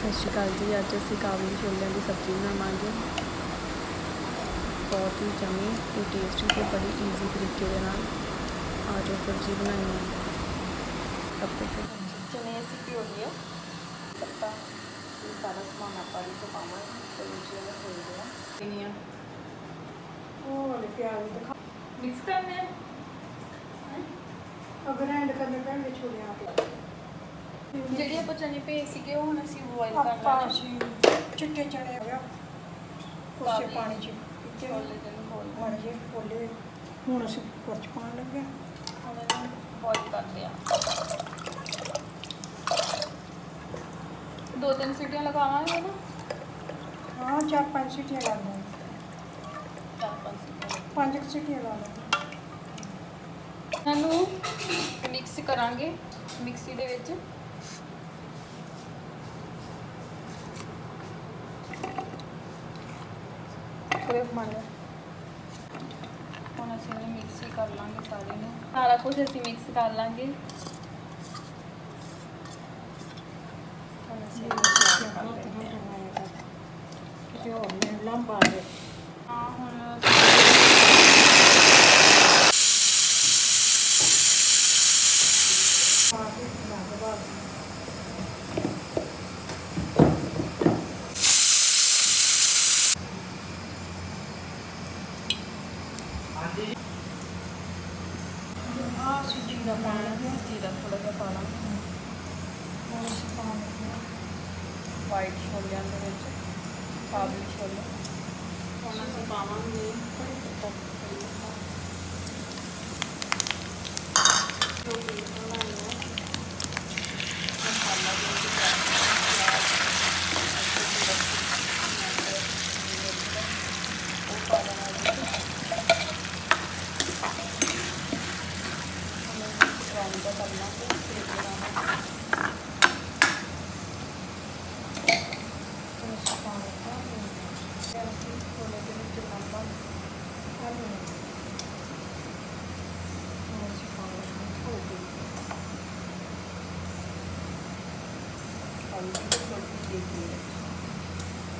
ਸਤਿ ਸ਼੍ਰੀ ਅਕਾਲ ਜੀ ਅੱਜ ਅਸੀਂ ਕਾਬਲੀ ਛੋਲਿਆਂ ਦੀ ਸਬਜ਼ੀ ਬਣਾਵਾਂਗੇ ਬਹੁਤ ਹੀ ਜਮੀ ਤੇ ਟੇਸਟੀ ਤੇ ਬੜੀ ਈਜ਼ੀ ਤਰੀਕੇ ਦੇ ਨਾਲ ਆ ਜੋ ਸਬਜ਼ੀ ਬਣਾਈ ਹੈ ਸਭ ਤੋਂ ਪਹਿਲਾਂ ਚਨੇ ਅਸੀਂ ਭਿਓ ਲਿਆ ਪੱਤਾ ਇਹ ਸਾਰਾ ਸਮਾਨ ਆਪਾਂ ਇਹ ਤੋਂ ਪਾਵਾਂਗੇ ਤੇ ਦੂਜੀ ਵਾਲਾ ਖੋਲ ਦਿਆ ਕਿੰਨੀਆਂ ਉਹ ਵਾਲੇ ਪਿਆਜ਼ ਦਿਖਾ ਮਿਕਸ ਕਰਨੇ ਆ ਅਗਰ ਐਂਡ ਕਰਨੇ ਪੈਣ ਵਿੱਚ ਛੋਲਿਆਂ ਤੇ ਜਿਹੜੀ ਆਪਾਂ ਚਨੇ ਭੇ ਸੀਗੇ ਉਹ ਹੁਣ ਅਸੀਂ ਬੋਇਲ ਕਰ ਆਪਾਂ ਲੈਣੇ। ਅਸੀਂ ਚਿੱਟੇ ਚਣੇ ਹੋ ਗਿਆ ਕਾਬਲੀ। ਪਾਣੀ ਚ ਕਿਤੇ ਛੋਲੇ ਦੇ ਨੂੰ ਬੋਇਲ ਬਣ ਜੇ ਕੋਲੇ ਹੁਣ ਅਸੀਂ ਚ ਪਾਉਣ ਲੱਗੇ। ਹੁਣ ਇਹਨੂੰ ਬੋਇਲ ਕਰਦੇ ਆ। ਦੋ ਤਿੰਨ ਸੀਟੀਆਂ ਲਗਾਵਾਂਗੇ ਨਾ ਹਾਂ ਚਾਰ ਪੰਜ ਸੀਟੀਆਂ ਲਾ ਲਓ ਚਾਰ ਪੰਜ ਸੀਟੀਆਂ। ਪੰਜ ਕੁ ਸੀਟੀਆਂ ਲਾ ਲਓ ਇਹਨੂੰ ਮਿਕਸ ਕਰਾਂਗੇ ਮਿਕਸੀ ਦੇ ਵਿੱਚ। ਕੋਈ ਬਣ ਗਿਆ ਹੁਣ ਅਸੀਂ ਇਹਨੂੰ ਮਿਕਸ ਕਰ ਲਾਂਗੇ ਸਾਰੇ ਨੂੰ। ਸਾਰਾ ਕੁਝ ਅਸੀਂ ਮਿਕਸ ਕਰ ਲਾਂਗੇ। ਹੁਣ ਅਸੀਂ ਇਹਨੂੰ ਤਿਆਰ ਕਰ ਲੈਂਦੇ ਹਾਂ। ਕਿਤੇ ਹੋਰ ਨੇ ਲੰਬਾ ਦੇ ਹਾਂ ਹੁਣ ਪਾ ਕੇ ਬਣਾ ਕੇ ਬਾਅਦ ਆ ਸੀਟੀ ਦਾ ਪਾਣੀ ਲੱਗੇ ਜੀਰਾ ਥੋੜਾ ਜਿਹਾ ਪਾ ਲਾਂਗੇ ਹੁਣ ਅਸੀਂ ਪਾਉਣ ਹਾਂ। ਵਾਈਟ ਛੋਲਿਆਂ ਦੇ ਵਿੱਚ, ਕਾਬਲੀ ਛੋਲੇ ਉਹਨਾਂ ਅਸੀਂ ਪਾਵਾਂਗੇ अंदर करना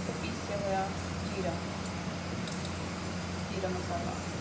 तो पीसे हुआ जीरा जीरा मसाला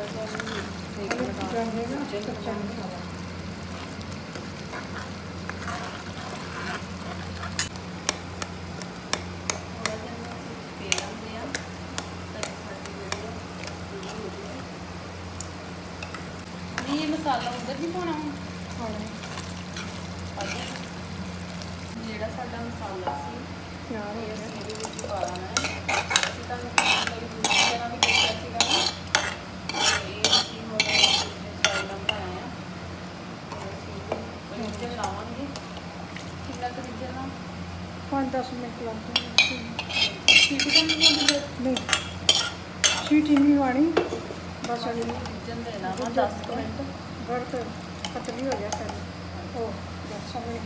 ਹੁਣ ਫਿਰ ਬਾਹਰ ਹੀ ਕਰਨੀ ਥੋੜਾ ਜਿਹਾ ਇਹਨੂੰ ਦੇਖ ਹੈ ਲਗਾ ਜਾਂਦੇ ਨਾ ਭੁੱਜਣ ਕੱਚਾ ਲਗਾਉਣਾ। ਮਸਾਲਾ ਥੋੜਾ ਜਿਹਾ ਇਹਨੂੰ ਅਸੀਂ ਫੇਰ ਲੈਂਦੇ ਆ ਤਾਂ ਕਿ ਸਾਡੀ ਜਿਹੜੀ ਆ ਪੂਰੀ ਹੋ ਜਾਵੇ ਨਹੀਂ ਇਹ ਮਸਾਲਾ ਉਧਰ ਨਹੀਂ ਪਾਉਣਾ ਹੁਣ ਹੁਣ ਅੱਗੇ ਜਿਹੜਾ ਸਾਡਾ ਮਸਾਲਾ ਸੀ ਤਿਆਰ ਹੋ ਇਹ ਗਿਆ ਅਸੀਂ ਇਹਦੇ ਵਿੱਚ ਪਾ ਲੈਣਾ ਹੈ ਅਸੀਂ ਤੁਹਾਨੂੰ ਮੇਰੀ ਦੂਜੀ ਤਰ੍ਹਾਂ ਵੀ ਦੱਸਿਆ देना पाँच दस मिनट तो सीटी नहीं बस अभी पतली तो हो गया सर ओ दस मिनट।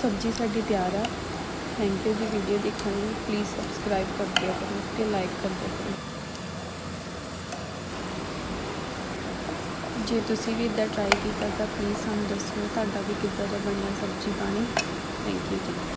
सब्ज़ी साड़ी तैयार है। थैंक यू जी वीडियो देखने प्लीज़ सब्सक्राइब कर दिया करो लाइक कर दिया करो। ਜੇ ਤੁਸੀਂ ਵੀ ਇਦਾਂ ਟਰਾਈ ਕੀਤਾ ਤਾਂ ਪਲੀਜ਼ ਸਾਨੂੰ ਦੱਸਿਓ ਤੁਹਾਡਾ ਵੀ ਕਿੱਦਾਂ ਦਾ ਬਣਿਆ ਸਬਜ਼ੀ ਪਾਣੀ। ਥੈਂਕ ਯੂ ਜੀ।